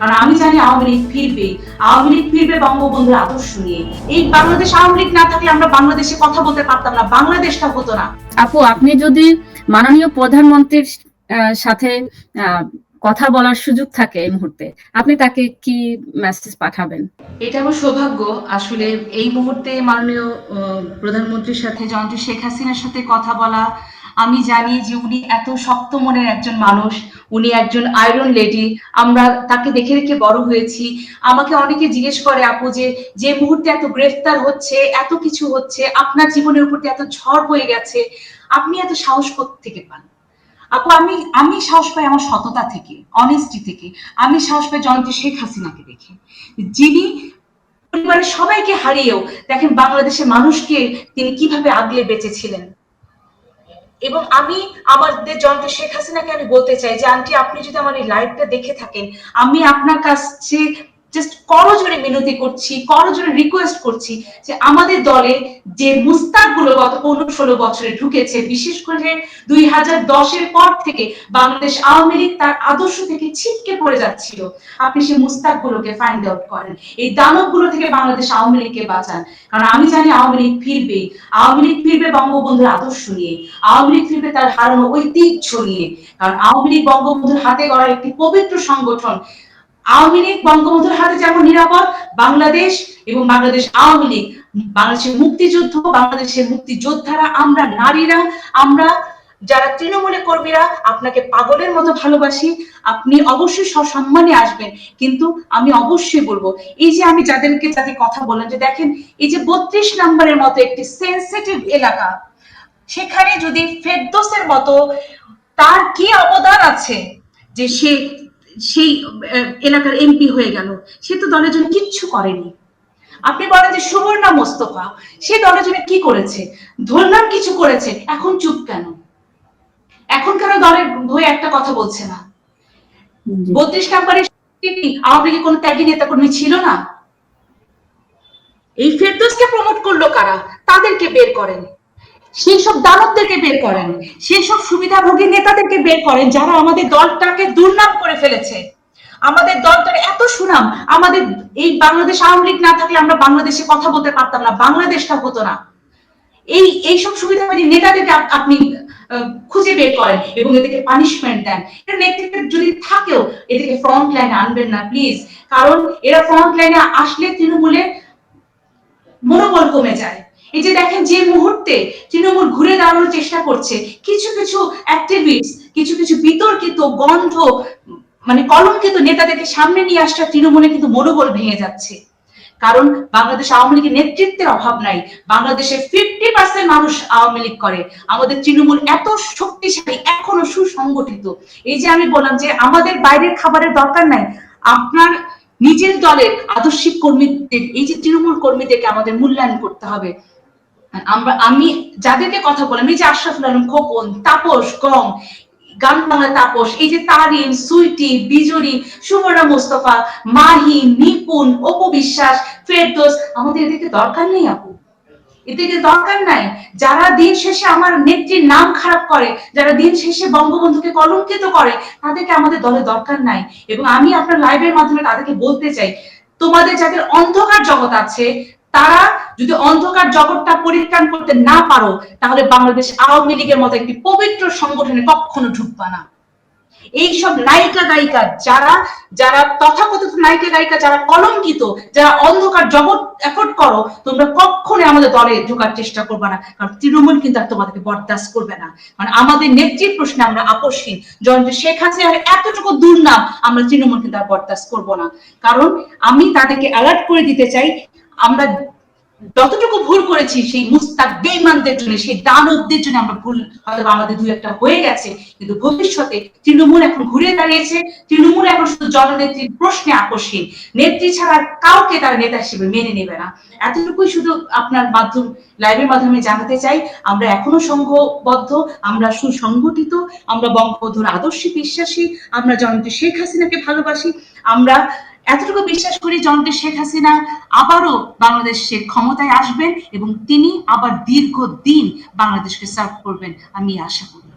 কারণ আমি জানি আওয়ামী লীগ ফিরবে। আওয়ামী লীগ ফিরবে বঙ্গবন্ধুর আদর্শ নিয়ে। এই বাংলাদেশ আওয়ামী লীগ না থাকলে আমরা বাংলাদেশে কথা বলতে পারতাম না বাংলাদেশটা হতো না। আপু আপনি যদি মাননীয় প্রধানমন্ত্রীর আহ, সাথে আহ, কথা বলার সুযোগ থাকে এই মুহূর্তে আপনি তাকে কি মেসেজ পাঠাবেন? এটা আমার সৌভাগ্য। আসলে এই মুহূর্তে মাননীয় আহ, প্রধানমন্ত্রীর সাথে জয়ন্তী শেখ হাসিনার সাথে কথা বলা আমি জানি যে উনি এত শক্ত মনের একজন মানুষ, উনি একজন আয়রন লেডি আমরা তাকে দেখে দেখে বড় হয়েছি। আমাকে অনেকে জিজ্ঞেস করে, আপু, যে যে মুহূর্তে এত গ্রেফতার হচ্ছে, এত কিছু হচ্ছে, আপনার জীবনের উপর এত ঝড় বয়ে গেছে, আপনি এত সাহস থেকে পান? আপু, আমি আমি সাহস পাই আমার সততা থেকে অনেস্টি থেকে। আমি সাহস পাই জয়ন্তী শেখ হাসিনাকে দেখে। যিনি পরিবারের সবাইকে হারিয়েও দেখেন বাংলাদেশের মানুষকে তিনি কীভাবে আগলে বেঁচেছিলেন। এবং আমি আমাদের যন্ত্র শেখ হাসিনাকে আমি বলতে চাই যে, আন্টি, আপনি যদি আমার এই লাইভটা দেখে থাকেন, আমি আপনার কাছে জাস্ট করজোরে মিনতি করছি করজোরে রিকোয়েস্ট করছি যে আমাদের দলে যে মুস্তাকগুলো গত পনেরো ষোলো বছরে ঢুকেছে, বিশেষ করে দুই হাজার দশের পর থেকে বাংলাদেশ আওয়ামী লীগ তার আদর্শ থেকে ছিটকে পড়ে যাচ্ছিল। আপনি সেই মুস্তাক গুলোকে ফাইন্ড আউট করেন। এই দানবগুলো থেকে বাংলাদেশ আওয়ামী লীগকে বাঁচান। কারণ আমি জানি আওয়ামী লীগ ফিরবে। আওয়ামী লীগ ফিরবে বঙ্গবন্ধুর আদর্শ নিয়ে। আওয়ামী লীগ ফিরবে তার হারানো ঐতিহ্য নিয়ে। কারণ আওয়ামী লীগ বঙ্গবন্ধুর হাতে গড়া একটি পবিত্র সংগঠন আওয়ামী লীগ বঙ্গবন্ধুর হাতে যেমন নিরাপদ, বাংলাদেশ এবং বাংলাদেশ আওয়ামী লীগ, বাংলাদেশের মুক্তিযুদ্ধ, বাংলাদেশের মুক্তিযোদ্ধারা আমরা, নারীরা, আমরা যারা তৃণমূলের কর্মীরা, আপনাকে পাগলের মতো ভালোবাসি, আপনি অবশ্যই সসম্মানে আসবেন। কিন্তু আমি অবশ্যই বলব, এই যে আমি যাদেরকে যাদের কথা বললাম, যে দেখেন, এই যে বত্রিশ নম্বরের মতো একটি সেন্সিটিভ এলাকা, সেখানে যদি ফেরদোসের মতো তার কি অবদান আছে? যে সে সেই এলাকার এমপি হয়ে গেল। সে তো দলের জন্য কিচ্ছু করেনি। আপনি বলেন যে সুবর্ণা মোস্তফা সে দলের জন্য কি করেছে? ধরলাম কিছু করেছে এখন চুপ কেন? এখন কেন দলের হয়ে একটা কথা বলছে না? বত্রিশ নম্বরের আওয়ামী লীগের কোনো ত্যাগী নেতা কর্মী ছিল না? এই ফেরদোসকে প্রমোট করল কারা? তাদেরকে বের করেন। সেই সব দানবদেরকে বের করেন। সেই সব সুবিধাভোগী নেতাদেরকে বের করেন যারা আমাদের দলটাকে দুর্নাম করে ফেলেছে। আমাদের দলটার এত সুনাম, আমাদের এই বাংলাদেশ আওয়ামী লীগ না থাকলে আমরা বাংলাদেশে কথা বলতে পারতাম না, বাংলাদেশটা হতো না। এই, এইসব সুবিধাবাদী নেতাদেরকে আপনি খুঁজে বের করেন এবং এদেরকে পানিশমেন্ট দেন। এর নেতৃত্বে যদি থাকেও, এদেরকে ফ্রন্ট লাইনে আনবেন না প্লিজ কারণ এরা ফ্রন্ট লাইনে আসলে তৃণমূলের মনোবল কমে যায়। এই যে দেখেন যে মুহূর্তে তৃণমূল ঘুরে দাঁড়ানোর চেষ্টা করছে, কিছু কিছু অ্যাক্টিভিস্ট কিছু কিছু বিতর্কিত গন্ধ মানে কলঙ্কিত নেতাদেরকে সামনে নিয়ে আসটা তৃণমূলে কিন্তু মনোবল ভেঙে যাচ্ছে। কারণ বাংলাদেশ আওয়ামী লীগের নেতৃত্বের অভাব নাই। বাংলাদেশে ফিফটি পার্সেন্ট মানুষ আওয়ামী লীগ করে। আমাদের তৃণমূল এত শক্তিশালী, এখনও সুসংগঠিত। এই যে আমি বললাম যে আমাদের বাইরের খাবারের দরকার নাই, আপনার নিজের দলের আদর্শিক কর্মীদের, এই যে তৃণমূল কর্মীদেরকে আমাদের মূল্যায়ন করতে হবে। আমরা, আমি যাদেরকে কথা বললাম, এই যে আশরাফুল আলম, খোকন, তাপস গম গান বাংলা তাপস, এই যে তারিন, সুইটি, বিজুরি সুবর্ণা মোস্তফা, মাহি, নিপুণ, অপু বিশ্বাস, ফেরদোস, আমাদের এদেরকে দরকার নেই আপু। এদেরকে দরকার নাই। যারা দিন শেষে আমার নেত্রীর নাম খারাপ করে, যারা দিন শেষে বঙ্গবন্ধুকে কলঙ্কিত করে, তাদেরকে আমাদের দলে দরকার নাই। এবং আমি আপনার লাইভের মাধ্যমে তাদেরকে বলতে চাই, তোমাদের যাদের অন্ধকার জগৎ আছে তারা যদি অন্ধকার জগৎটা পরিত্রাণ করতে না পারো, তাহলে বাংলাদেশ আওয়ামী লীগের মতো একটি পবিত্র সংগঠনে কখনো ঢুকবা না। এইসব নায়িকা গায়িকা যারা যারা তথাকথিত নায়িকা গায়িকা, যারা কলঙ্কিত, যারা অন্ধকার জগৎ এফোর্ড করো, তোমরা কখনো আমাদের দলে ঢোকার চেষ্টা করবে না। কারণ তৃণমূল কিন্তু আর তোমাদেরকে বরদাস্ত করবে না। কারণ আমাদের নেত্রীর প্রশ্নে আমরা আপোষহীন। জয়ন্ত শেখ হাসিনার এতটুকু দুর্নাম, আমরা তৃণমূল কিন্তু আর বরদাস্ত করব না। কারণ আমি তাদেরকে অ্যালার্ট করে দিতে চাই আমরা যতটুকু ভুল করেছি, সেই মুস্তাক বেইমানদের জন্য, সেই দানবদের জন্য আমরা ভুল, হয়তো আমাদের দুই একটা হয়ে গেছে, কিন্তু ভবিষ্যতে তৃণমূল এখন ঘুরে দাঁড়িয়েছে, তৃণমূল এখন শুধু জননেত্রীর প্রশ্নে আকর্ষণ নেত্রী ছাড়া কাউকে তার নেতা হিসেবে মেনে নেবে না। এতটুকুই শুধু আপনার মাধ্যম, লাইভের মাধ্যমে জানাতে চাই, আমরা এখনও সংঘবদ্ধ, আমরা সুসংগঠিত, আমরা বঙ্গবন্ধুর আদর্শে বিশ্বাসী, আমরা জননেত্রী শেখ হাসিনাকে ভালোবাসি, আমরা এতটুকু বিশ্বাস করি জনকে শেখ হাসিনা আবারও বাংলাদেশের ক্ষমতায় আসবেন এবং তিনি আবার দীর্ঘদিন বাংলাদেশকে সার্ভ করবেন, আমি আশা করি।